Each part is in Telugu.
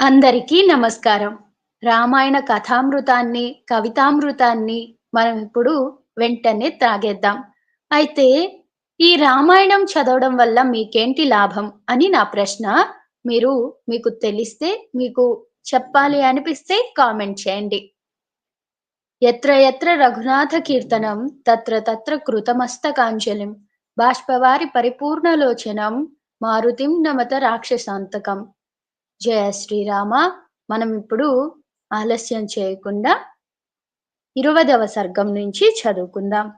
అందరికీ నమస్కారం. రామాయణ కథామృతాన్ని, కవితామృతాన్ని మనం ఇప్పుడు వెంటనే త్రాగేద్దాం. అయితే ఈ రామాయణం చదవడం వల్ల మీకేంటి లాభం అని నా ప్రశ్న. మీరు మీకు తెలిస్తే, మీకు చెప్పాలి అనిపిస్తే కామెంట్ చేయండి. ఎత్ర ఎత్ర రఘునాథ కీర్తనం తత్ర తత్ర కృతమస్తకాంజలిం బాష్పవారి పరిపూర్ణలోచనం మారుతిం నమత రాక్షసాంతకం. జయ శ్రీరామ. మనం ఇప్పుడు ఆలస్యం చేయకుండా ఇరవదవ సర్గం నుంచి చదువుకుందాం.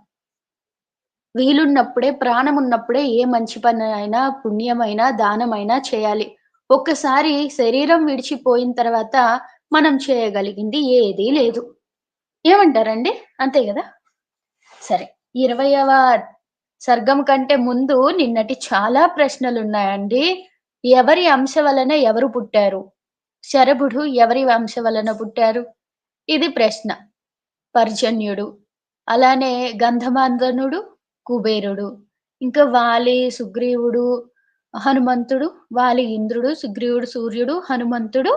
వీలున్నప్పుడే ప్రాణం ఉన్నప్పుడే ఏ మంచి పని అయినా పుణ్యమైనా దానమైనా చేయాలి. ఒక్కసారి శరీరం విడిచిపోయిన తర్వాత మనం చేయగలిగింది ఏదీ లేదు. ఏమంటారండి? అంతే కదా? సరే ఇరవయవ సర్గం కంటే ముందు నిన్నటి చాలా ప్రశ్నలు ఉన్నాయండి ఎవరి అంశ వలన ఎవరు పుట్టారు? శరభుడు ఎవరి వంశ వలన పుట్టారు? ఇది ప్రశ్న. పర్జన్యుడు అలానే గంధమాంధనుడు కుబేరుడు. ఇంకా వాలి సుగ్రీవుడు హనుమంతుడు వాలి ఇంద్రుడు సుగ్రీవుడు సూర్యుడు హనుమంతుడు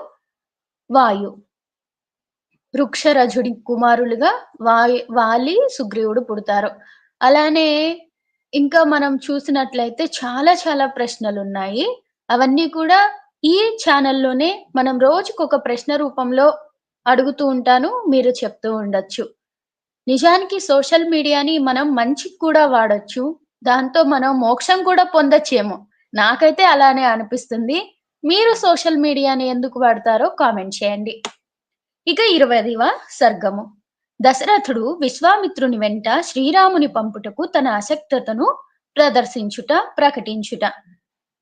వాయు. వృక్షరజుడి కుమారులుగా వాయు వాలి సుగ్రీవుడు పుడతారు. అలానే ఇంకా మనం చూసినట్లయితే చాలా చాలా ప్రశ్నలు ఉన్నాయి అవన్నీ కూడా ఈ ఛానల్లోనే మనం రోజుకొక ప్రశ్న రూపంలో అడుగుతూ ఉంటాను మీరు చెప్తూ ఉండొచ్చు. నిజానికి సోషల్ మీడియాని మనం మంచికి కూడా వాడచ్చు దాంతో మనం మోక్షం కూడా పొందొచ్చేమో. నాకైతే అలానే అనిపిస్తుంది. మీరు సోషల్ మీడియాని ఎందుకు వాడతారో కామెంట్ చేయండి. ఇక ఇరవైవ సర్గము. దశరథుడు విశ్వామిత్రుని వెంట శ్రీరాముని పంపుటకు తన అసక్తతను ప్రదర్శించుట ప్రకటించుట.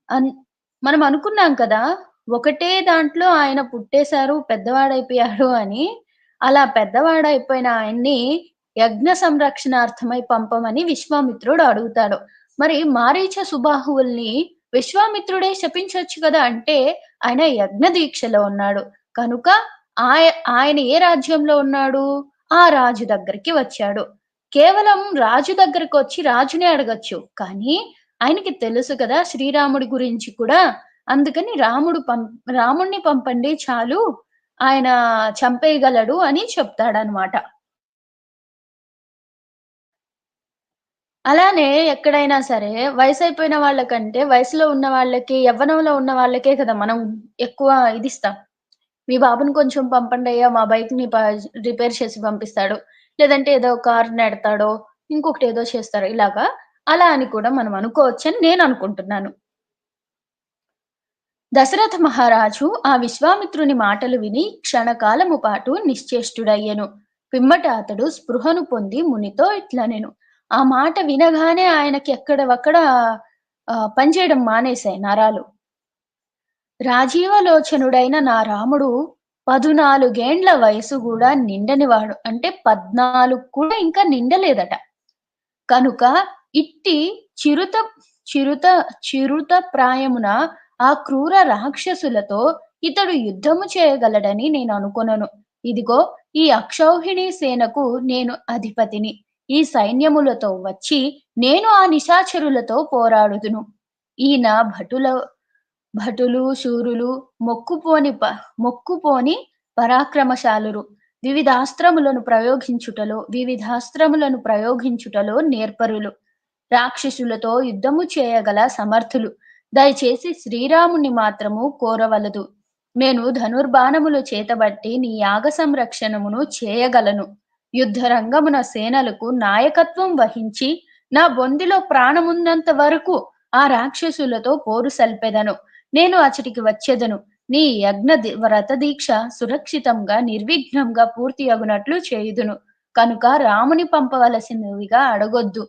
అన్ మనం అనుకున్నాం కదా ఒకటే దాంట్లో ఆయన పుట్టేశారు పెద్దవాడైపోయారు అని. అలా పెద్దవాడైపోయిన ఆయన్ని యజ్ఞ సంరక్షణార్థమై పంపమని విశ్వామిత్రుడు అడుగుతాడు. మరి మారీచ సుబాహువుల్ని విశ్వామిత్రుడే శపించవచ్చు కదా అంటే ఆయన యజ్ఞ దీక్షలో ఉన్నాడు. కనుక ఆయ ఆయన ఏ రాజ్యంలో ఉన్నాడు? ఆ రాజు దగ్గరికి వచ్చాడు. కేవలం రాజు దగ్గరకు వచ్చి రాజునే అడగచ్చు. కానీ ఆయనకి తెలుసు కదా శ్రీరాముడి గురించి కూడా. అందుకని రాముడు పం రాముణ్ణి పంపండి చాలు ఆయన చంపేయగలడు అని చెప్తాడనమాట అలానే ఎక్కడైనా సరే వయసు అయిపోయిన వాళ్ళకంటే వయసులో ఉన్న వాళ్ళకి యవ్వనంలో ఉన్న వాళ్ళకే కదా మనం ఎక్కువ ఇది ఇస్తాం మీ బాబుని కొంచెం పంపండి అయ్యా మా బైక్ని రిపేర్ చేసి పంపిస్తాడు. లేదంటే ఏదో కార్ నెడతాడో ఇంకొకటి ఏదో చేస్తాడు ఇలాగా అలా అని కూడా మనం అనుకోవచ్చని నేను అనుకుంటున్నాను. దశరథ మహారాజు ఆ విశ్వామిత్రుని మాటలు విని క్షణకాలము పాటు నిశ్చేష్టుడయ్యను. పిమ్మట అతడు స్పృహను పొంది మునితో ఇట్లా నేను ఆ మాట వినగానే ఆయనకి ఎక్కడవక్కడ పనిచేయడం మానేశాయి నరాలు. రాజీవలోచనుడైన నా రాముడు పదునాలుగేండ్ల వయసు కూడా నిండనివాడు. అంటే పద్నాలుగు కూడా ఇంకా నిండలేదట. కనుక ఇట్టి చిరుత చిరుత చిరుత ప్రాయమున ఆ క్రూర రాక్షసులతో ఇతడు యుద్ధము చేయగలడని నేను అనుకొనను. ఇదిగో ఈ అక్షౌహిణి సేనకు నేను అధిపతిని. ఈ సైన్యములతో వచ్చి నేను ఆ నిశాచరులతో పోరాడుదును. ఈయన భటుల భటులు శూరులు మొక్కుపోని ప మొక్కుపోని పరాక్రమశాలురు. వివిధాస్త్రములను ప్రయోగించుటలో వివిధాస్త్రములను ప్రయోగించుటలో నేర్పరులు. రాక్షసులతో యుద్ధము చేయగల సమర్థులు. దయచేసి శ్రీరాముని మాత్రము కోరవలదు. నేను ధనుర్బాణములు చేతబట్టి నీ యాగ సంరక్షణమును చేయగలను. యుద్ధ రంగమున సేనలకు నాయకత్వం వహించి నా బొందిలో ప్రాణమున్నంత వరకు ఆ రాక్షసులతో పోరు సల్పెదను. నేను అచటికి వచ్చేదను. నీ యజ్ఞ వ్రత దీక్ష సురక్షితంగా నిర్విఘ్నంగా పూర్తి అగునట్లు చేయుదును. కనుక రాముని పంపవలసినవిగా అడగొద్దు.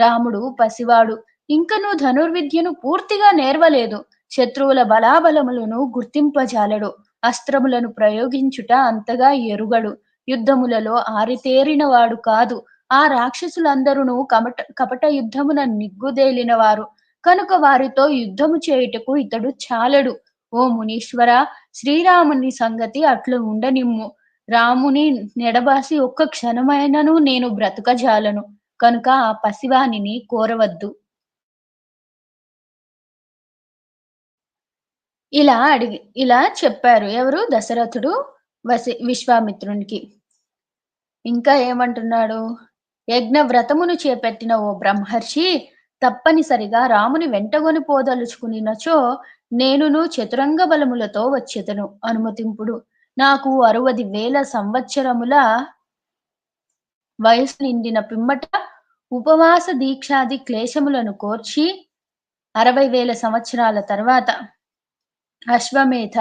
రాముడు పసివాడు. ఇంకను ధనుర్విద్యను పూర్తిగా నేర్వలేదు. శత్రువుల బలాబలములను గుర్తింపజాలడు. అస్త్రములను ప్రయోగించుట అంతగా ఎరుగడు. యుద్ధములలో ఆరితేరినవాడు కాదు. ఆ రాక్షసులందరూ కమట కపట యుద్ధమున నిగ్గుదేలిన వారు కనుక వారితో యుద్ధము చేయుటకు ఇతడు చాలడు. ఓ మునీశ్వర శ్రీరాముని సంగతి అట్లు ఉండనిమ్ము. రాముని నెడబాసి ఒక్క క్షణమైనను నేను బ్రతుకజాలను. కనుక ఆ పసివానిని కోరవద్దు ఇలా అడిగి ఇలా చెప్పారు. ఎవరు? దశరథుడు వసి విశ్వామిత్రునికి. ఇంకా ఏమంటున్నాడు? "యజ్ఞ వ్రతమును చేపట్టిన ఓ బ్రహ్మర్షి, తప్పనిసరిగా రాముని వెంటగొని పోదలుచుకునినచో, నేనును చతురంగ బలములతో వచ్చేతను అనుమతింపుడు. నాకు అరవది వేల సంవత్సరముల వయసు నిండిన పిమ్మట ఉపవాస దీక్షాది క్లేశములను కోర్చి, అరవై వేల సంవత్సరాల తర్వాత అశ్వమేధ,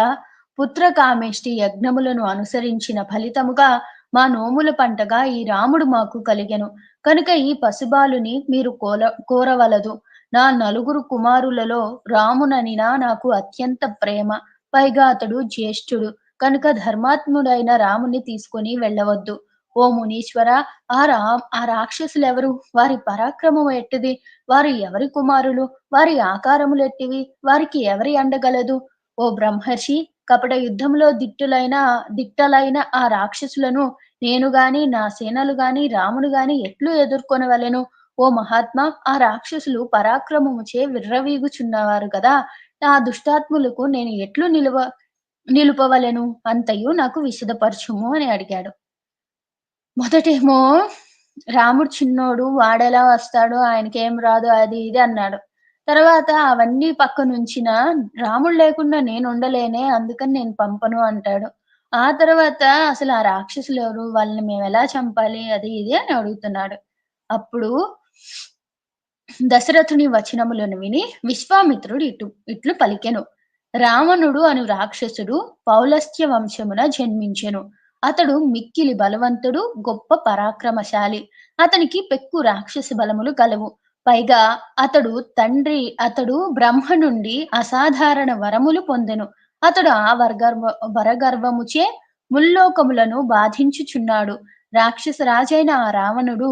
పుత్రకామేష్టి యజ్ఞములను అనుసరించిన ఫలితముగా మా నోముల పంటగా ఈ రాముడు మాకు కలిగెను. కనుక ఈ పసుబాలుని మీరు కోల కోరవలదు. నా నలుగురు కుమారులలో రాముననినా నాకు అత్యంత ప్రేమ. పైగా అతడు జ్యేష్ఠుడు. కనుక ధర్మాత్ముడైన రాముని తీసుకొని వెళ్ళవద్దు. ఓ మునీశ్వర ఆ రా ఆ రాక్షసులెవరు? వారి పరాక్రమం ఎట్టిది? వారు ఎవరి కుమారులు? వారి ఆకారములెట్టివి? వారికి ఎవరి అండగలదు? ఓ బ్రహ్మర్షి కపట యుద్ధంలో దిట్టులైన దిట్టలైన ఆ రాక్షసులను నేను గాని నా సేనలు గాని రాముడు గాని ఎట్లు ఎదుర్కొనవలెను ఓ మహాత్మా ఆ రాక్షసులు పరాక్రమముచే విర్రవీగుచున్నవారు కదా ఆ దుష్టాత్ములకు నేను ఎట్లు నిలువ నిలుపవలెను అంతయు నాకు విశదపరచుము అని అడిగాడు మొదటేమో రాముడు చిన్నోడు వాడెలా వస్తాడు ఆయనకి ఏం రాదు అది ఇది అన్నాడు. తర్వాత అవన్నీ పక్కనుంచిన రాముడు లేకుండా నేను ఉండలేనే అందుకని నేను పంపను అంటాడు. ఆ తర్వాత అసలు ఆ రాక్షసులు ఎవరు వాళ్ళని మేము ఎలా చంపాలి అది ఇది అని అడుగుతున్నాడు. అప్పుడు దశరథుని వచనములను విని విశ్వామిత్రుడు ఇటు ఇట్లు పలికెను. రావణుడు అను రాక్షసుడు పౌలస్త్య వంశమున జన్మించెను. అతడు మిక్కిలి బలవంతుడు గొప్ప పరాక్రమశాలి. అతనికి పెక్కు రాక్షసి బలములు కలవు. పైగా అతడు తండ్రి అతడు బ్రహ్మ నుండి అసాధారణ వరములు పొందెను. అతడు ఆ వర్గర్వ వరగర్వముచే ముల్లోకములను బాధించుచున్నాడు. రాక్షస రాజైన ఆ రావణుడు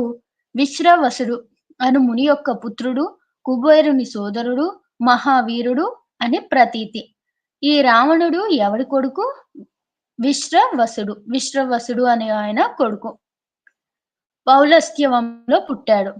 విశ్రవసుడు అను ముని యొక్క పుత్రుడు కుబేరుని సోదరుడు మహావీరుడు అని ప్రతీతి. ఈ రావణుడు ఎవడి కొడుకు? విశ్రవసుడు విశ్రవసుడు అనే ఆయన కొడుకు. పౌలస్త్యవంలో పుట్టాడు.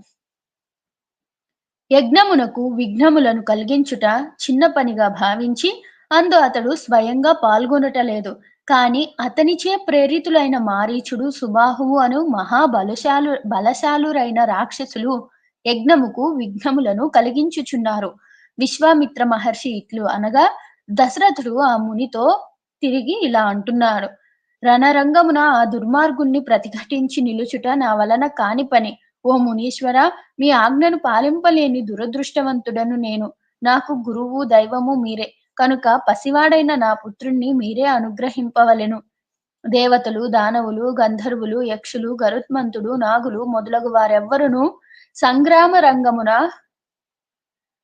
యజ్ఞమునకు విఘ్నములను కలిగించుట చిన్న పనిగా భావించి అందు అతడు స్వయంగా పాల్గొనటలేదు కాని అతనిచే ప్రేరితులైన మారీచుడు సుబాహువు అను మహాబలశాలు బలశాలురైన రాక్షసులు యజ్ఞముకు విఘ్నములను కలిగించుచున్నారు. విశ్వామిత్ర మహర్షి ఇట్లు అనగా దశరథుడు ఆ మునితో తిరిగి ఇలా అంటున్నాడు. రణరంగమున ఆ దుర్మార్గుణ్ణి ప్రతిఘటించి నిలుచుట నా వలన కాని పని. ఓ మునీశ్వర మీ ఆజ్ఞను పాలింపలేని దురదృష్టవంతుడను నేను. నాకు గురువు దైవము మీరే. కనుక పసివాడైన నా పుత్రుణ్ణి మీరే అనుగ్రహింపవలెను. దేవతలు దానవులు గంధర్వులు యక్షులు గరుత్మంతుడు నాగులు మొదలగు వారెవ్వరును సంగ్రామ రంగమున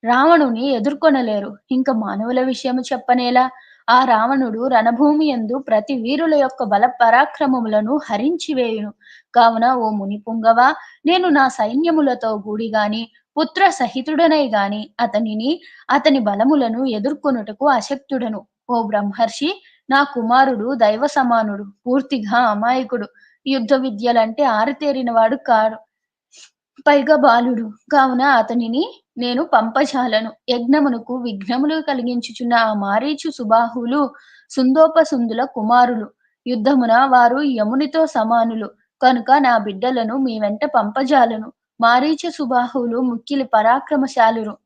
రావణుని ఎదుర్కొనలేరు. ఇంకా మానవుల విషయము చెప్పనేలా? ఆ రావణుడు రణభూమి ఎందు ప్రతి వీరుల యొక్క బల పరాక్రమములను హరించివేయును కావున ఓ ముని పుంగవ నేను నా సైన్యములతో గూడి గాని పుత్ర సహితుడనై గాని అతనిని అతని బలములను ఎదుర్కొనుటకు అశక్తుడను ఓ బ్రహ్మర్షి నా కుమారుడు దైవ సమానుడు పూర్తిగా అమాయకుడు. యుద్ధ విద్యలంటే ఆరితేరినవాడు కాడు. పైగా బాలుడు. కావున అతనిని నేను పంపజాలను యజ్ఞమునకు విఘ్నములు కలిగించుచున్న ఆ మారీచు సుబాహులు సుందోపసుందుల కుమారులు. యుద్ధమున వారు యమునితో సమానులు. కనుక నా బిడ్డలను మీ వెంట పంపజాలను. మారీచ సుబాహులు ముక్కిలి పరాక్రమశాలురు.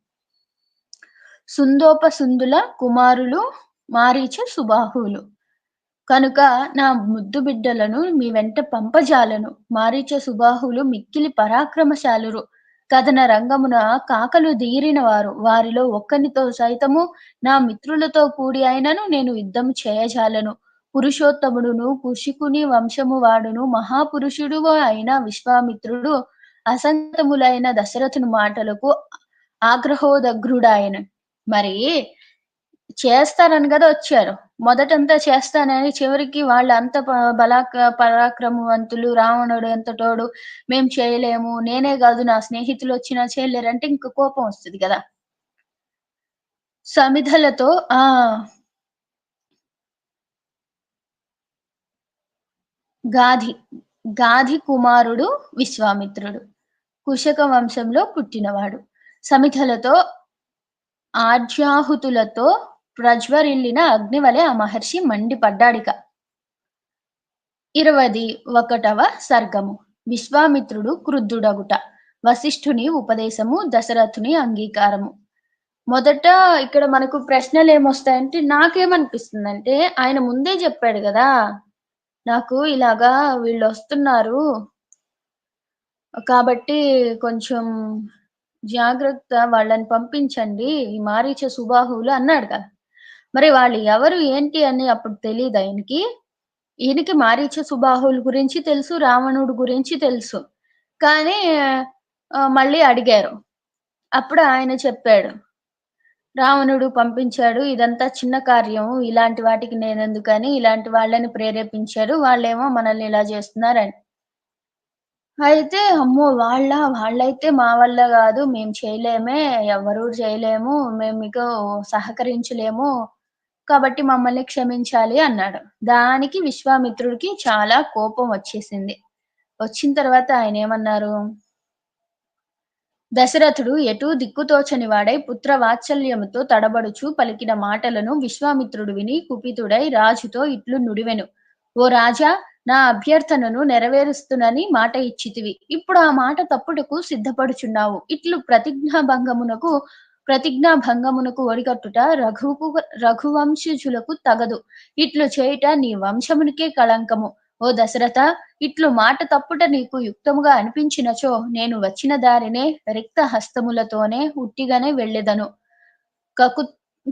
సుందోపసుందుల కుమారులు మారీచ సుబాహులు. కనుక నా ముద్దు బిడ్డలను మీ వెంట పంపజాలను. మారీచ సుబాహులు మిక్కిలి పరాక్రమశాలురు. కథన రంగమున కాకలు దీరిన వారు. వారిలో ఒక్కనితో సైతము నా మిత్రులతో కూడి అయినను నేను యుద్ధం చేయజాలను. పురుషోత్తముడును కుషికుని వంశము వాడును. మహాపురుషుడు అయిన విశ్వామిత్రుడు అసంతములైన దశరథుని మాటలకు ఆగ్రహోదగ్రుడాయన. మరి చేస్తారని కదా వచ్చారు. మొదటంతా చేస్తానని చివరికి వాళ్ళు అంత బలాక పరాక్రమవంతులు రావణుడు ఎంత తోడు మేము చేయలేము నేనే కాదు నా స్నేహితులు వచ్చినా చేయలేరంటే ఇంక కోపం వస్తుంది కదా. సమిధలతో ఆ. గాధి గాధి కుమారుడు విశ్వామిత్రుడు కుశక వంశంలో పుట్టినవాడు. సమిధలతో ఆజ్యాహుతులతో ప్రజ్వరిల్లిన అగ్నివలె ఆ మహర్షి మండిపడ్డాడిక. ఇరవది ఒకటవ సర్గము విశ్వామిత్రుడు క్రుద్ధుడగుట వశిష్ఠుని ఉపదేశము దశరథుని అంగీకారము మొదట ఇక్కడ మనకు ప్రశ్నలు ఏమొస్తాయంటే నాకేమనిపిస్తుందంటే ఆయన ముందే చెప్పాడు కదా నాకు ఇలాగా వీళ్ళు వస్తున్నారు కాబట్టి కొంచెం జాగ్రత్త వాళ్ళని పంపించండి. ఈ మారీచ, సుబాహువులు అన్నాడు కదా! మరి వాళ్ళు ఎవరు ఏంటి అని అప్పుడు తెలియదు ఆయనకి ఈయనకి మారీచ, సుబాహుల గురించి తెలుసు. రావణుడు గురించి తెలుసు. కానీ మళ్ళీ అడిగారు. అప్పుడు ఆయన చెప్పాడు. రావణుడు పంపించాడు. ఇదంతా చిన్న కార్యం. ఇలాంటి వాటికి నేనెందుకని ఇలాంటి వాళ్ళని ప్రేరేపించాడు వాళ్ళేమో మనల్ని ఇలా చేస్తున్నారని. అయితే అమ్మో! వాళ్ళ వాళ్ళైతే మా వల్ల కాదు మేము చేయలేమే. ఎవ్వరూ చేయలేము. మేము మీకు సహకరించలేము. కాబట్టి మమ్మల్ని క్షమించాలి అన్నాడు. దానికి విశ్వామిత్రుడికి చాలా కోపం వచ్చేసింది. వచ్చిన తర్వాత ఆయన ఏమన్నారు దశరథుడు ఎటూ దిక్కుతోచని వాడై పుత్రవాత్సల్యముతో తడబడుచు పలికిన మాటలను విశ్వామిత్రుడు విని కుపితుడై రాజుతో ఇట్లు నుడివెను. ఓ రాజా! నా అభ్యర్థనను నెరవేరుస్తునని మాట ఇచ్చితివి. ఇప్పుడు ఆ మాట తప్పుటకు సిద్ధపడుచున్నావు. ఇట్లు ప్రతిజ్ఞాభంగమునకు ప్రతిజ్ఞాభంగమునకు ఒడిగట్టుట రఘువుకు రఘువంశుజులకు తగదు. ఇట్లు చేయుట నీ వంశమునికే కళంకము. ఓ దశరథ! ఇట్లు మాట తప్పుట నీకు యుక్తముగా అనిపించినచో నేను వచ్చిన దారినే రిక్త హస్తములతోనే ఉట్టిగానే వెళ్ళెదను. కకు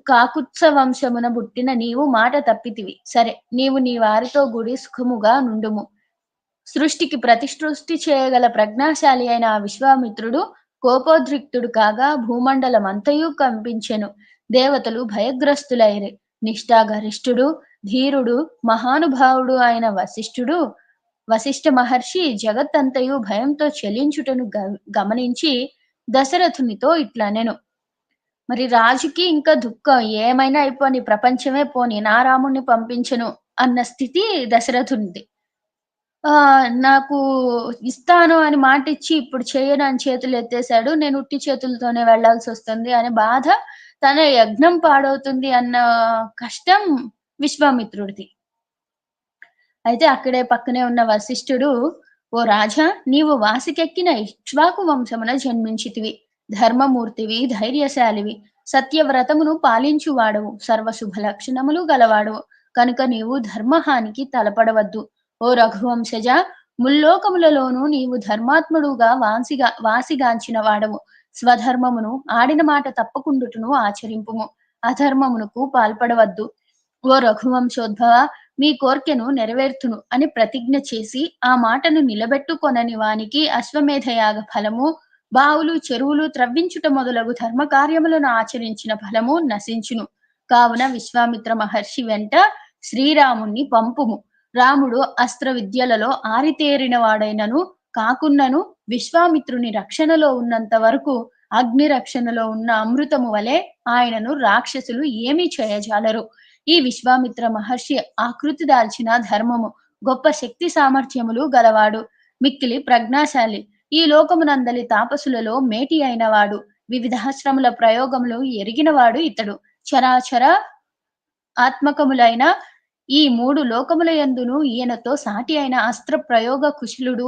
కాకుత్స వంశమున పుట్టిన నీవు మాట తప్పితివి. సరే నీవు నీ వారితో గుడి సుఖముగా నుండుము. సృష్టికి ప్రతిసృష్టి చేయగల ప్రజ్ఞాశాలి అయిన ఆ విశ్వామిత్రుడు కోపోద్రిక్తుడు కాగా భూమండలమంతయు కంపించెను. దేవతలు భయగ్రస్తులైరి. నిష్ఠాగరిష్ఠుడు, ధీరుడు, మహానుభావుడు అయిన వశిష్ఠుడు వశిష్ఠ మహర్షి జగత్తంతయు భయంతో చలించుటను గమనించి దశరథునితో ఇట్లనెను. మరి రాజుకి ఇంకా దుఃఖం ఏమైనా అయిపోని ప్రపంచమే పోని నా రాముణ్ణి పంపించెను అన్న స్థితి దశరథునిది. నాకు ఇస్తాను అని మాటిచ్చి ఇప్పుడు చేయను అని చేతులు ఎత్తేసాడు నేను ఉట్టి చేతులతోనే వెళ్ళాల్సి వస్తుంది అనే బాధ, తన యజ్ఞం పాడవుతుంది అన్న కష్టం విశ్వామిత్రుడిది. అయితే అక్కడే పక్కనే ఉన్న వశిష్ఠుడు, ఓ రాజా! నీవు వాసికెక్కిన ఇక్ష్వాకు వంశమున జన్మించితివి. ధర్మమూర్తివి, ధైర్యశాలివి, సత్యవ్రతమును పాలించువాడవు, సర్వశుభ లక్షణములు గలవాడవు. కనుక నీవు ధర్మహానికి తలపడవద్దు. ఓ రఘువంశజ! ముల్లోకములలోనూ నీవు ధర్మాత్ముడుగా వాసిగా వాసిగాంచిన వాడవు. స్వధర్మమును ఆడిన మాట తప్పకుండుటను ఆచరింపుము. అధర్మమునకు పాల్పడవద్దు. ఓ రఘువంశోద్భవ! మీ కోర్కెను నెరవేర్తును అని ప్రతిజ్ఞ చేసి ఆ మాటను నిలబెట్టుకొనని వానికి అశ్వమేధయాగ ఫలము, బావులు, చెరువులు త్రవ్వించుట మొదలగు ధర్మకార్యములను ఆచరించిన ఫలము నశించును. కావున విశ్వామిత్ర మహర్షి వెంట శ్రీరాముణ్ణి పంపుము. రాముడు అస్త్ర విద్యలలో ఆరితేరిన వాడైనను కాకున్నను విశ్వామిత్రుని రక్షణలో ఉన్నంత వరకు అగ్ని రక్షణలో ఉన్న అమృతము వలె ఆయనను రాక్షసులు ఏమీ చేయజాలరు. ఈ విశ్వామిత్ర మహర్షి ఆకృతి దాల్చిన ధర్మము, గొప్ప శక్తి సామర్థ్యములు గలవాడు. మిక్కిలి ప్రజ్ఞాశాలి. ఈ లోకమునందలి తాపసులలో మేటి అయినవాడు. వివిధాశ్రముల ప్రయోగములు ఎరిగినవాడు ఇతడు. చరాచర ఆత్మకములైన ఈ మూడు లోకముల యందును ఈయనతో సాటి అయిన అస్త్ర ప్రయోగ కుశలుడు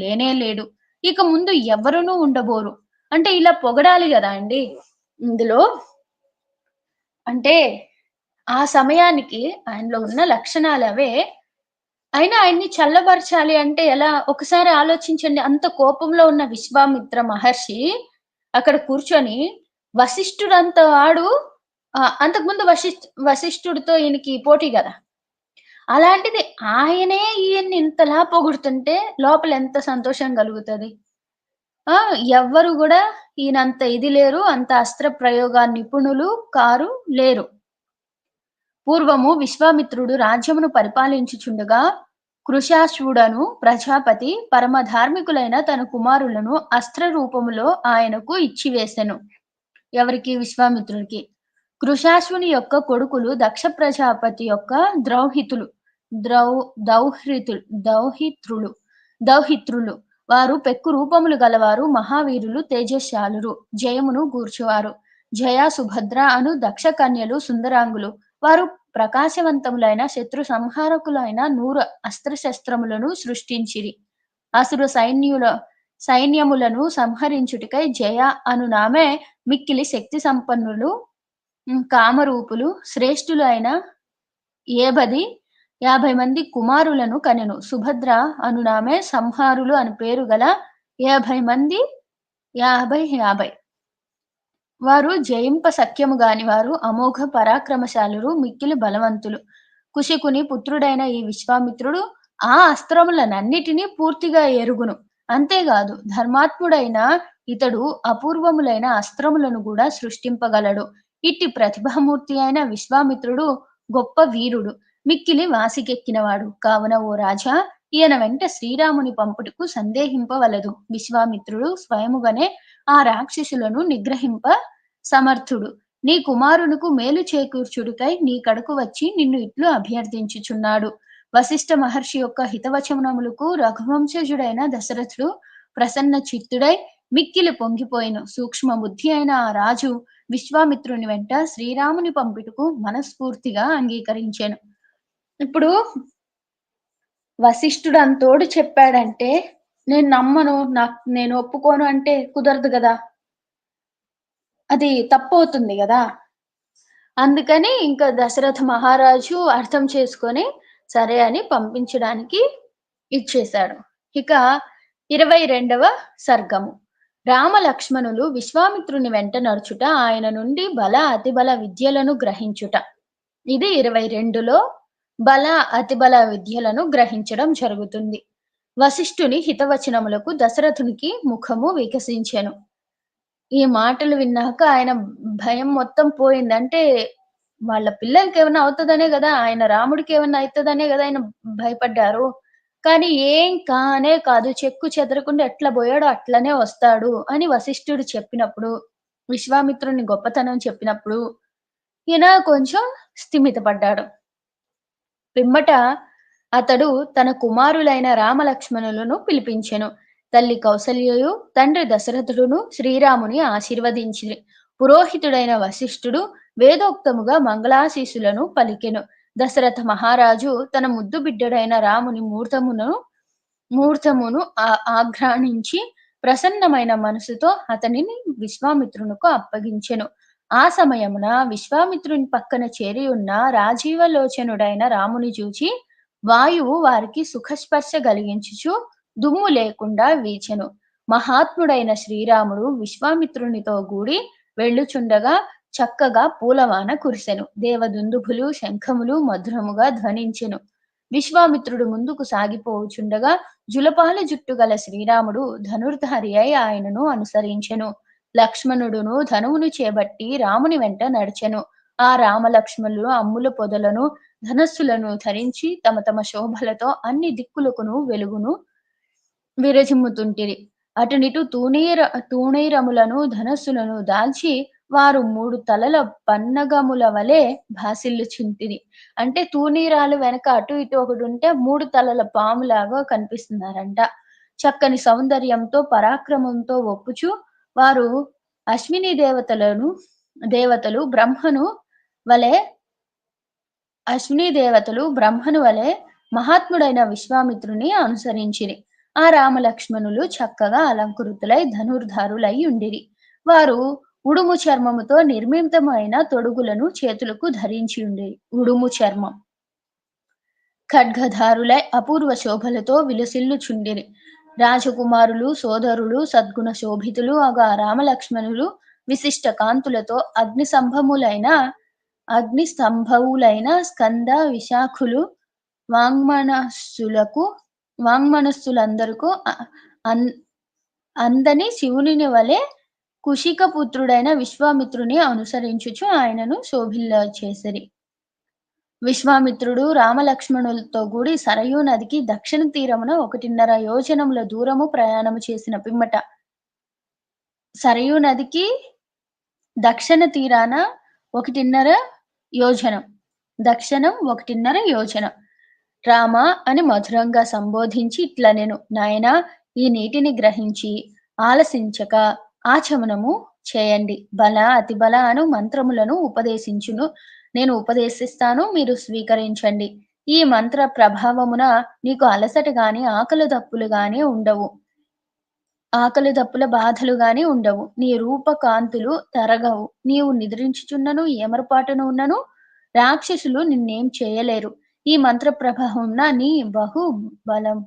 లేనే లేడు ఇక ముందు ఎవ్వరునూ ఉండబోరు. అంటే ఇలా పొగడాలి కదా అండి! ఇందులో అంటే ఆ సమయానికి ఆయనలో ఉన్న లక్షణాలు అవే అయినా ఆయన్ని చల్లబరచాలి అంటే ఎలా? ఒకసారి ఆలోచించండి. అంత కోపంలో ఉన్న విశ్వామిత్ర మహర్షి అక్కడ కూర్చొని వశిష్ఠుడంత వాడు అంతకుముందు వశిష్ఠ్ వశిష్ఠుడితో ఈయనకి పోటీ గదా! అలాంటిది ఆయనే ఈయన్ని ఇంతలా పొగుడుతుంటే లోపల ఎంత సంతోషం కలుగుతది. ఆ! ఎవ్వరు కూడా ఈయనంత ఇది లేరు. అంత అస్త్ర ప్రయోగ నిపుణులు కారు, లేరు. పూర్వము విశ్వామిత్రుడు రాజ్యమును పరిపాలించుచుండగా కృశాశ్వుడను ప్రజాపతి పరమ ధార్మికులైన తన కుమారులను అస్త్ర రూపములో ఆయనకు ఇచ్చివేశను ఎవరికి? విశ్వామిత్రుడికి. కృశాశ్వుని యొక్క కొడుకులు దక్ష ప్రజాపతి యొక్క ద్రౌహితులు. ద్రౌ దౌహ్రితులు దౌహిత్రులు దౌహిత్రులు. వారు పెక్కు రూపములు గలవారు, మహావీరులు, తేజశాలురు జయమును గూర్చువారు. జయ సుభద్ర అను దక్ష కన్యలు సుందరాంగులు వారు ప్రకాశవంతములైన శత్రు సంహారకులైన నూరు అస్త్రశస్త్రములను సృష్టించిరి అసుర సైన్యుల సైన్యములను సంహరించుటకై జయ అను నామే మిక్కిలి శక్తి సంపన్నులు కామరూపులు శ్రేష్ఠులు అయిన ఏబది యాభై మంది కుమారులను కనెను. సుభద్ర అను నామే సంహారులు అని పేరు గల యాభై మంది యాభై యాభై. వారు జయింప సఖ్యము గాని వారు అమోఘ పరాక్రమశాలురు మిక్కిలి బలవంతులు. కుశికుని పుత్రుడైన ఈ విశ్వామిత్రుడు ఆ అస్త్రములనన్నిటినీ పూర్తిగా ఎరుగును. అంతేకాదు ధర్మాత్ముడైన ఇతడు అపూర్వములైన అస్త్రములను కూడా సృష్టింపగలడు. ఇట్టి ప్రతిభామూర్తి అయిన విశ్వామిత్రుడు గొప్ప వీరుడు మిక్కిలి వాసికెక్కినవాడు కావున ఓ రాజా ఈయన వెంట శ్రీరాముని పంపుటకు సందేహింపవలదు. విశ్వామిత్రుడు స్వయముగానే ఆ రాక్షసులను నిగ్రహింప సమర్థుడు. నీ కుమారునికి మేలు చేకూర్చుడుకై నీ కడకు వచ్చి నిన్ను ఇట్లు అభ్యర్థించుచున్నాడు. వశిష్ఠ మహర్షి యొక్క హితవచనములకు రఘువంశజుడైన దశరథుడు ప్రసన్న చిత్తుడై మిక్కిలి పొంగిపోయిన సూక్ష్మ బుద్ధి అయిన ఆ రాజు విశ్వామిత్రుని వెంట శ్రీరాముని పంపిటకు మనస్ఫూర్తిగా అంగీకరించాను. ఇప్పుడు వశిష్ఠుడు అంతోడు చెప్పాడంటే నేను నమ్మను నాకు నేను ఒప్పుకోను అంటే కుదరదు కదా? అది తప్పు అవుతుంది కదా? అందుకని ఇంకా దశరథ మహారాజు అర్థం చేసుకొని సరే అని పంపించడానికి ఇచ్చేశాడు. ఇక ఇరవై రెండవ సర్గము. రామ లక్ష్మణులు విశ్వామిత్రుని వెంట నడుచుట ఆయన నుండి బల అతిబల విద్యలను గ్రహించుట. ఇది ఇరవై రెండులో బల అతిబల విద్యలను గ్రహించడం జరుగుతుంది. వశిష్ఠుని హితవచనములకు దశరథునికి ముఖము వికసించెను. ఈ మాటలు విన్నాక ఆయన భయం మొత్తం పోయిందంటే వాళ్ళ పిల్లలకి ఏమైనా అవుతుందనే కదా ఆయన రాముడికి ఏమైనా అవుతుందనే కదా ఆయన భయపడ్డారు. కానీ ఏం కానే కాదు చెక్కు చెదరకుండా ఎట్లా పోయాడో అట్లనే వస్తాడు అని వశిష్ఠుడు చెప్పినప్పుడు విశ్వామిత్రుని గొప్పతనం చెప్పినప్పుడు ఈయన కొంచెం స్థిమితపడ్డాడు. పిమ్మట అతడు తన కుమారులైన రామలక్ష్మణులను పిలిపించెను. తల్లి కౌసల్యయు తండ్రి దశరథుడును శ్రీరాముని ఆశీర్వదించి పురోహితుడైన వశిష్ఠుడు వేదోక్తముగా మంగళాశీసులను పలికెను. దశరథ మహారాజు తన ముద్దు బిడ్డడైన రాముని మూర్తమును మూర్తమును ఆ- ఆఘ్రాణించి ప్రసన్నమైన మనసుతో అతనిని విశ్వామిత్రునకు అప్పగించెను. ఆ సమయమున విశ్వామిత్రుని పక్కన చేరి ఉన్న రాజీవలోచనుడైన రాముని చూచి వాయువు వారికి సుఖస్పర్శ కలిగించుచు దుమ్ము లేకుండా వీచెను. మహాత్ముడైన శ్రీరాముడు విశ్వామిత్రునితో గూడి వెళ్ళుచుండగా చక్కగా పూలవాన కురిసెను. దేవదుందుభులు శంఖములు మధురముగా ధ్వనించెను. విశ్వామిత్రుడు ముందుకు సాగిపోవుచుండగా జులపాల జుట్టు గల శ్రీరాముడు ధనుర్ధారి అయి ఆయనను అనుసరించెను. లక్ష్మణుడును ధనువును చేబట్టి రాముని వెంట నడిచెను. ఆ రామలక్ష్మణులు అమ్ముల పొదలను ధనస్సులను ధరించి తమ తమ శోభలతో అన్ని దిక్కులకును వెలుగును విరజిమ్ముతుంటిరి. అటునిటు తూణీర తూణీరములను ధనస్సులను దాల్చి వారు మూడు తలల పన్నగముల వలె భాసిల్లుచుంటిరి అంటే తూనీరాలు వెనక అటు ఇటు ఒకటి ఉంటే మూడు తలల పాములాగా కనిపిస్తున్నారంట. చక్కని సౌందర్యంతో పరాక్రమంతో ఒప్పుచు వారు అశ్విని దేవతలను దేవతలు బ్రహ్మను వలె అశ్విని దేవతలు బ్రహ్మను వలె మహాత్ముడైన విశ్వామిత్రుని అనుసరించిరి. ఆ రామలక్ష్మణులు చక్కగా అలంకృతులై ధనుర్ధారులై ఉండిరి. వారు ఉడుము చర్మముతో నిర్మితమైన తొడుగులను చేతులకు ధరించి ఉండే ఉడుము చర్మం. ఖడ్గధారులై అపూర్వ శోభలతో విలసిల్లుచుండిరి. రాజకుమారులు సోదరులు సద్గుణ శోభితులు అగా రామలక్ష్మణులు విశిష్ట కాంతులతో అగ్ని సంభములైన అగ్ని స్తంభవులైన స్కంద విశాఖులు వాంగ్మనస్సులకు వాంగ్మనస్సులందరకు అందని శివుని వలె కుషిక పుత్రుడైన విశ్వామిత్రుని అనుసరించుచు ఆయనను శోభిల్ల చేసిరి. విశ్వామిత్రుడు రామలక్ష్మణులతో కూడి సరయూ నదికి దక్షిణ తీరమున ఒకటిన్నర యోజనముల దూరము ప్రయాణము చేసిన పిమ్మట సరయూ నదికి దక్షిణ తీరాన ఒకటిన్నర యోజనం దక్షిణం ఒకటిన్నర యోజనం. రామ అని మధురంగా సంబోధించి ఇట్లా నేను నాయనా ఈ నీటిని గ్రహించి ఆలసించక ఆచమనము చేయండి. బల, అతిబల అను మంత్రములను ఉపదేశించును. నేను ఉపదేశిస్తాను మీరు స్వీకరించండి. ఈ మంత్ర ప్రభావమున నీకు అలసట గాని, ఆకలి దప్పులు గాని ఉండవు. ఆకలి దప్పుల బాధలు గాని ఉండవు. నీ రూపకాంతులు తరగవు. నీవు నిద్రించుచున్నను, ఏమరపాటున ఉన్నను రాక్షసులు నిన్నేం చేయలేరు. ఈ మంత్ర ప్రభావమున నీ బహు బలం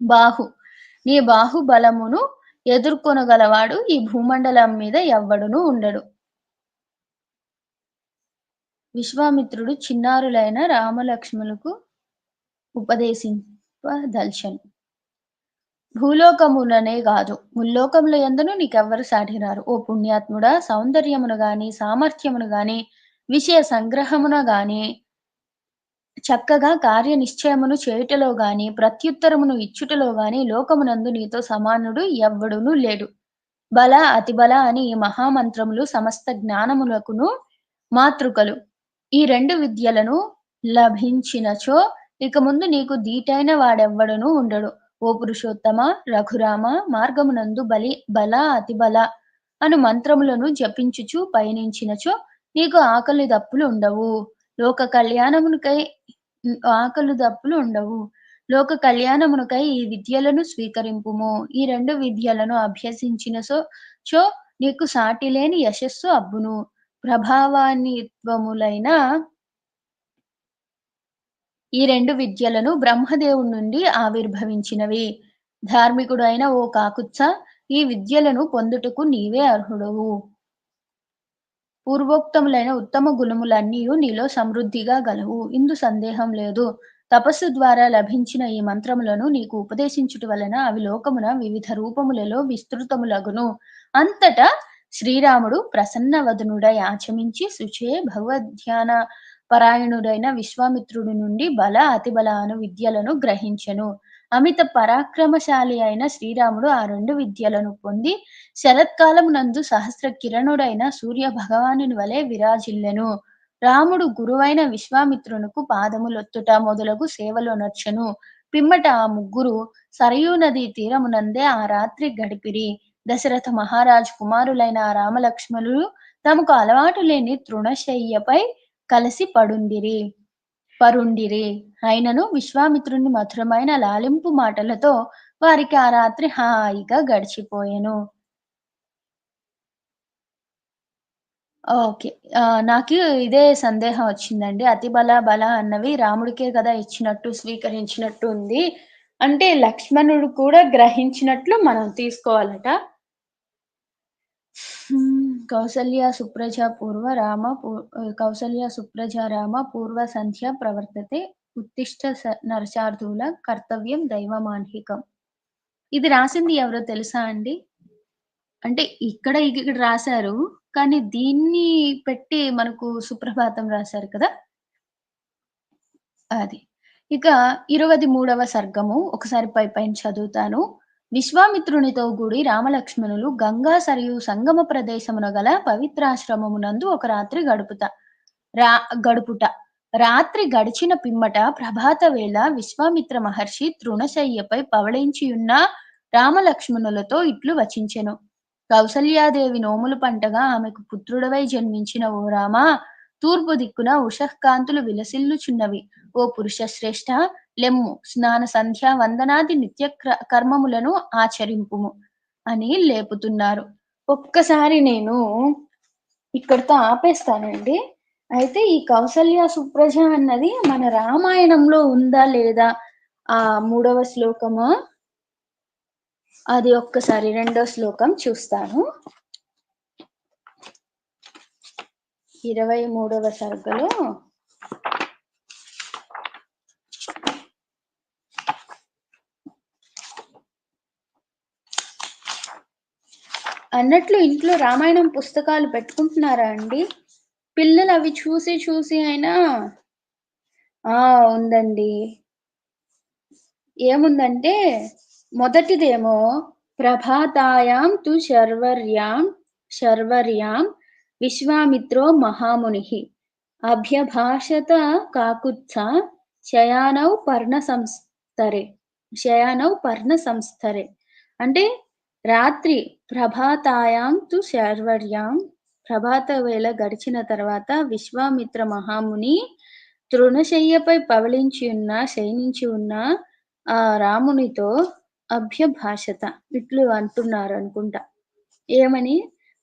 బాహు నీ బాహుబలమును ఎదుర్కొనగలవాడు ఈ భూమండలం మీద ఎవ్వడునూ ఉండడు. విశ్వామిత్రుడు చిన్నారులైన రామలక్ష్మణులకు ఉపదేశింపదల్చను భూలోకములనే కాదు ముల్లోకముల ఎందును నీకెవ్వరు సాటిరారు. ఓ పుణ్యాత్ముడా! సౌందర్యమును గాని, సామర్థ్యమును గాని, విషయ సంగ్రహమున గాని, చక్కగా కార్యనిశ్చయమును చేయుటలో గాని, ప్రత్యుత్తరమును ఇచ్చుటలో గాని లోకమునందు నీతో సమానుడు ఎవ్వడును లేడు. బల, అతిబల అని ఈ మహామంత్రములు సమస్త జ్ఞానములకును మాతృకలు. ఈ రెండు విద్యలను లభించినచో ఇక ముందు నీకు దీటైన వాడెవ్వడునూ ఉండడు. ఓ పురుషోత్తమ రఘురామ మార్గమునందు బలి బల, అతిబల అను మంత్రములను జపించుచు పయనించినచో నీకు ఆకలి దప్పులు ఉండవు. లోక కళ్యాణమునకై ఆకలి దప్పులు ఉండవు. లోక కళ్యాణమునకై ఈ విద్యలను స్వీకరింపుము. ఈ రెండు విద్యలను అభ్యసించిన సో చో నీకు సాటిలేని యశస్సు అబ్బును. ప్రభావానిత్వములైన ఈ రెండు విద్యలను బ్రహ్మదేవుని నుండి ఆవిర్భవించినవి. ధార్మికుడైన ఓ కాకుత్స ఈ విద్యలను పొందుటకు నీవే అర్హుడవు. పూర్వోక్తములైన ఉత్తమ గుణములన్నీ నీలో సమృద్ధిగా గలవు. ఇందు సందేహం లేదు. తపస్సు ద్వారా లభించిన ఈ మంత్రములను నీకు ఉపదేశించుట వలన అవి లోకమున వివిధ రూపములలో విస్తృతములగును. అంతటా శ్రీరాముడు ప్రసన్నవదనుడై ఆచమించి శుచే భగవద్ధ్యాన పరాయణుడైన విశ్వామిత్రుడి నుండి బల, అతిబల అను విద్యలను గ్రహించెను. అమిత పరాక్రమశాలి అయిన శ్రీరాముడు ఆ రెండు విద్యలను పొంది శరత్కాలమునందు సహస్ర కిరణుడైన సూర్య భగవానుని వలె విరాజిల్లెను. రాముడు గురువైన విశ్వామిత్రునకు పాదములొత్తుట మొదలగు సేవలొనర్చెను. పిమ్మట ఆ ముగ్గురు సరయూ నదీ తీరమునందే ఆ రాత్రి గడిపిరి. దశరథ మహారాజ్ కుమారులైన ఆ రామలక్ష్మణులు తమకు అలవాటు లేని తృణశయ్యపై కలిసి పడుండిరి పరుండిరి. అయినను విశ్వామిత్రుని మధురమైన లాలింపు మాటలతో వారికి ఆ రాత్రి హాయిగా గడిచిపోయాను ఓకే. నాకు ఇదే సందేహం వచ్చిందండి. అతి బల అన్నవి రాముడికే కదా ఇచ్చినట్టు, స్వీకరించినట్టు ఉంది. అంటే లక్ష్మణుడు కూడా గ్రహించినట్లు మనం తీసుకోవాలట. హ్మ్. కౌసల్యా సుప్రజా పూర్వ రామ పూ ఆహ్, కౌసల్యా సుప్రజా రామ పూర్వ సంధ్యా ప్రవర్తతే ఉత్తిష్ట నరచార్థుల కర్తవ్యం దైవమాన్హికం. ఇది రాసింది ఎవరో తెలుసా అండి? అంటే ఇక్కడ ఇక్కడ రాశారు కానీ దీన్ని పెట్టి మనకు సుప్రభాతం రాశారు కదా! అది. ఇక 23వ సర్గము ఒకసారి పై పైన చదువుతాను. విశ్వామిత్రునితో కూడి రామలక్ష్మణులు గంగా సరియు సంగమ ప్రదేశమున గల పవిత్రాశ్రమమునందు ఒక రాత్రి గడుపుత రా గడుపుట. రాత్రి గడిచిన పిమ్మట ప్రభాత వేళ విశ్వామిత్ర మహర్షి తృణశయ్యపై పవళించియున్న రామలక్ష్మణులతో ఇట్లు వచించెను. కౌసల్యాదేవి నోములు పంటగా ఆమెకు పుత్రుడవై జన్మించిన ఓ రామ తూర్పు దిక్కున ఉషఃకాంతులు విలసిల్లుచున్నవి. ఓ పురుష శ్రేష్ఠ లెమ్ము స్నాన సంధ్య వందనాది నిత్య క్ర కర్మములను ఆచరింపుము అని లేపుతున్నారు. ఒక్కసారి నేను ఇక్కడితో ఆపేస్తానండి. అయితే ఈ కౌసల్య సుప్రజ అన్నది మన రామాయణంలో ఉందా లేదా? ఆ మూడవ శ్లోకము అది ఒక్కసారి రెండో శ్లోకం చూస్తాను. 23వ సర్గలో అన్నట్లు ఇంట్లో రామాయణం పుస్తకాలు పెట్టుకుంటున్నారా అండి? పిల్లలు అవి చూసి చూసి అయినా ఆ! ఉందండి. ఏముందంటే మొదటిదేమో ప్రభాతాయాం తు శర్వర్యాం శర్వర్యాం విశ్వామిత్రో మహాముని అభ్యభాషత కాకుత్స శయానౌ పర్ణసంస్థరే శయానౌ పర్ణసంస్థరే అంటే రాత్రి ప్రభాతాయాం తు శర్వర్యాం. ప్రభాత వేళ గడిచిన తర్వాత విశ్వామిత్ర మహాముని తృణశయ్యపై పవళించి ఉన్న శయనించి ఉన్న ఆ రామునితో అభ్యభాషత. ఇట్లు అంటున్నారు అనుకుంటా ఏమని?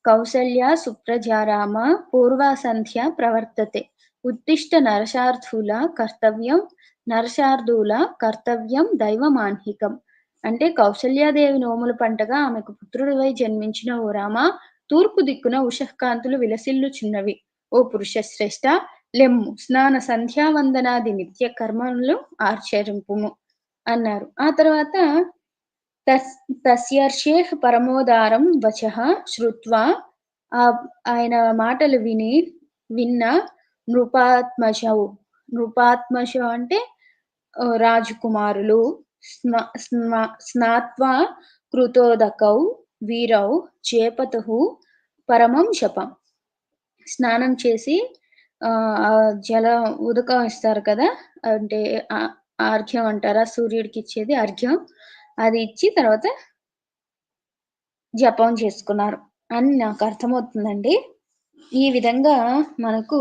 కౌసల్య సుప్రజారామ పూర్వాసంధ్య ప్రవర్తతే. ఉత్తిష్ట నరశార్థుల కర్తవ్యం నరశార్దూల కర్తవ్యం దైవమాన్హికం. అంటే కౌశల్యాదేవి నోముల పంటగా ఆమెకు పుత్రుడివై జన్మించిన ఓ రామ తూర్పు దిక్కున ఉషఃకాంతులు విలసిల్లుచున్నవి. ఓ పురుష శ్రేష్ట లెమ్ము స్నాన సంధ్యావందనాది నిత్య కర్మలు ఆచరింపుము అన్నారు. ఆ తర్వాత తస్ తస్యర్షేహ్ పరమోదారం వచ శ్రుత్వా ఆ ఆయన మాటలు విని విన్న నృపాత్మజౌ నృపాత్మజ అంటే రాజకుమారులు స్నాత్వా కృతోదకౌ వీరౌ చేపతు పరమం జపం స్నానం చేసి ఆ జల ఉదకం ఇస్తారు కదా అంటే అర్ఘ్యం అంటారా సూర్యుడికి ఇచ్చేది అర్ఘ్యం అది ఇచ్చి తర్వాత జపం చేసుకున్నారు. అని నాకు అర్థమవుతుందండి. ఈ విధంగా మనకు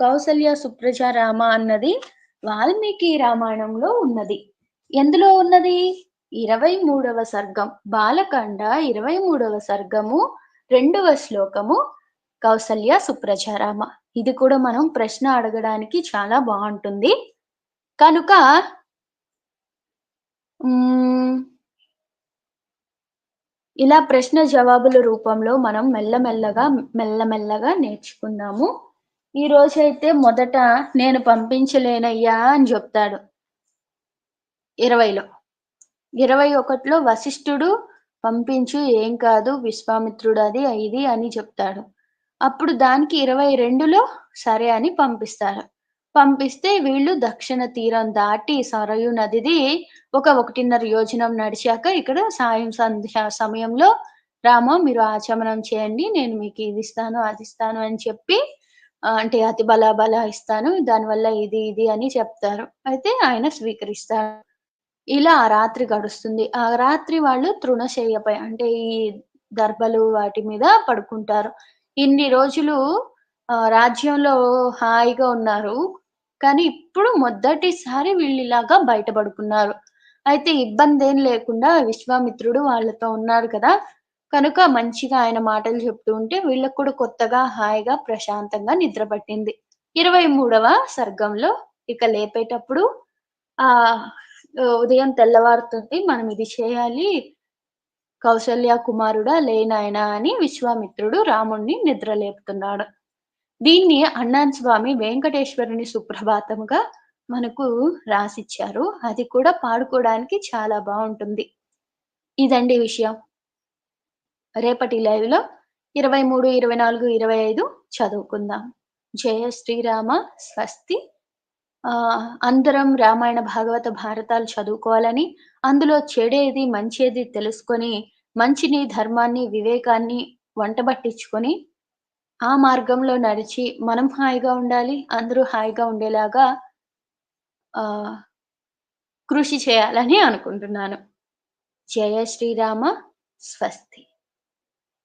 కౌసల్య సుప్రజ రామ అన్నది వాల్మీకి రామాయణంలో ఉన్నది. ఎందులో ఉన్నది? ఇరవై మూడవ సర్గం బాలకాండ ఇరవై మూడవ సర్గము రెండవ శ్లోకము కౌసల్య సుప్రజ ఇది కూడా మనం ప్రశ్న అడగడానికి చాలా బాగుంటుంది. కనుక ఇలా ప్రశ్న జవాబుల రూపంలో మనం మెల్లమెల్లగా మెల్లమెల్లగా నేర్చుకుందాము ఈ రోజైతే మొదట నేను పంపించలేనయ్యా అని చెప్తాడు. ఇరవైలో. ఇరవై ఒకటిలో వశిష్ఠుడు పంపించు ఏం కాదు విశ్వామిత్రుడు అది ఇది అని చెప్తాడు. అప్పుడు దానికి ఇరవై రెండులో సరే అని పంపిస్తారు. పంపిస్తే వీళ్ళు దక్షిణ తీరం దాటి సరయు నదిది ఒక ఒకటిన్నర యోజనం నడిచాక ఇక్కడ సాయం సంధ్య సమయంలో రామ మీరు ఆచమనం చేయండి నేను మీకు ఇది ఇస్తాను అది ఇస్తాను అని చెప్పి అంటే అతి బల బల ఇస్తాను దానివల్ల ఇది ఇది అని చెప్తారు. అయితే ఆయన స్వీకరిస్తారు. ఇలా ఆ రాత్రి గడుస్తుంది. ఆ రాత్రి వాళ్ళు తృణశయ్యపై అంటే ఈ దర్భలు వాటి మీద పడుకుంటారు. ఇన్ని రోజులు రాజ్యంలో హాయిగా ఉన్నారు. కానీ ఇప్పుడు మొదటిసారి వీళ్ళు ఇలాగా బయటపడుకున్నారు. అయితే ఇబ్బంది ఏం లేకుండా విశ్వామిత్రుడు వాళ్ళతో ఉన్నారు కదా. కనుక మంచిగా ఆయన మాటలు చెప్తూ ఉంటే వీళ్ళకు కూడా కొత్తగా హాయిగా ప్రశాంతంగా నిద్ర పట్టింది. ఇరవై మూడవ సర్గంలో ఇక లేపేటప్పుడు ఆ ఉదయం తెల్లవారుతుంది మనం ఇది చేయాలి. కౌసల్య కుమారుడా లేనాయనా అని విశ్వామిత్రుడు రాముణ్ణి నిద్ర లేపుతున్నాడు. దీన్ని అన్నాన్ స్వామి వెంకటేశ్వరుని సుప్రభాతముగా మనకు రాసిచ్చారు. అది కూడా పాడుకోవడానికి చాలా బాగుంటుంది. ఇదండి విషయం. రేపటి లైవ్లో ఇరవై మూడు ఇరవై నాలుగు ఇరవై ఐదు చదువుకుందాం. జయ శ్రీరామ స్వస్తి. అందరం రామాయణ భాగవత భారతాలు చదువుకోవాలని అందులో చెడేది మంచిది తెలుసుకొని మంచిని ధర్మాన్ని వివేకాన్ని వంటబట్టించుకొని ఆ మార్గంలో నడిచి మనం హాయిగా ఉండాలి అందరూ హాయిగా ఉండేలాగా ఆ కృషి చేయాలని అనుకుంటున్నాను. జయ శ్రీరామ స్వస్తి.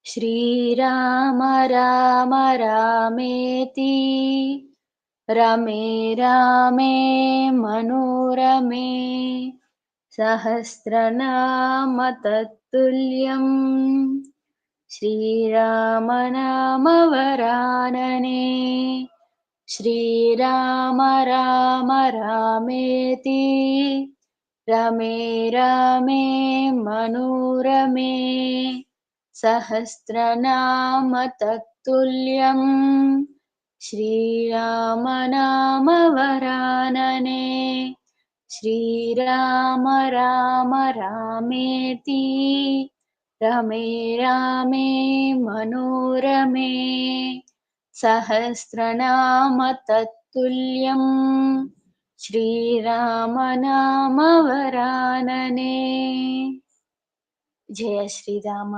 శ్రీరామ రామ రామేతి. रमे रामे मनोरमे सहस्रनामतत्तुल्यम्। श्रीरामनामवरानने श्रीराम राम रामेति। रमे रामे मनोरमे सहस्रनामतत्तुल्यम्। శ్రీరామనామవరాననే శ్రీరామ రామ రామేతి రమే రామే మనోరమే సహస్రనామ తత్తుల్యం శ్రీరామనామవరాననే జయ శ్రీరామ